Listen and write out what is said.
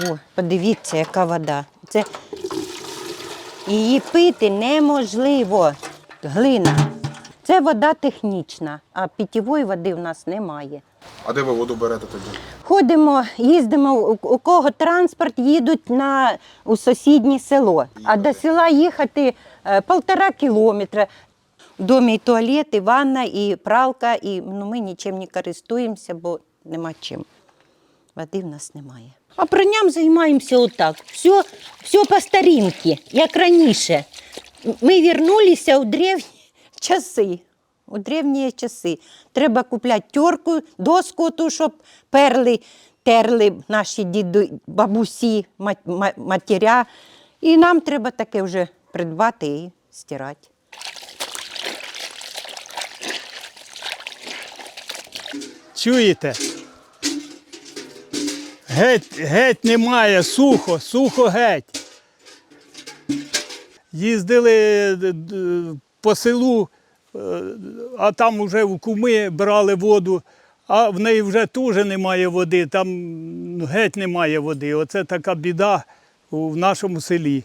О, подивіться, яка вода. Це її пити неможливо. Глина. Це вода технічна, а питьової води в нас немає. А де ви воду берете тоді? Ходимо, їздимо, у, кого транспорт їдуть на, у сусіднє село. А до села їхати е, полтора кілометра. В домі і туалет, і ванна, і пралка, і ну, ми нічим не користуємося, бо нема чим. Води в нас немає. А пранням займаємося отак. Все, все по старінки, як раніше. Ми вернулися у древні часи. У древні часи. Треба купляти терку, доску, ту, щоб перли, терли наші діду, бабусі, мат- ма- матеря. І нам треба таке вже придбати і стирати. Чуєте? Геть, геть немає, сухо, сухо геть. Їздили д- по селу, е, а там вже в куми брали воду, а в неї вже теж немає води, там геть немає води. Оце така біда в нашому селі.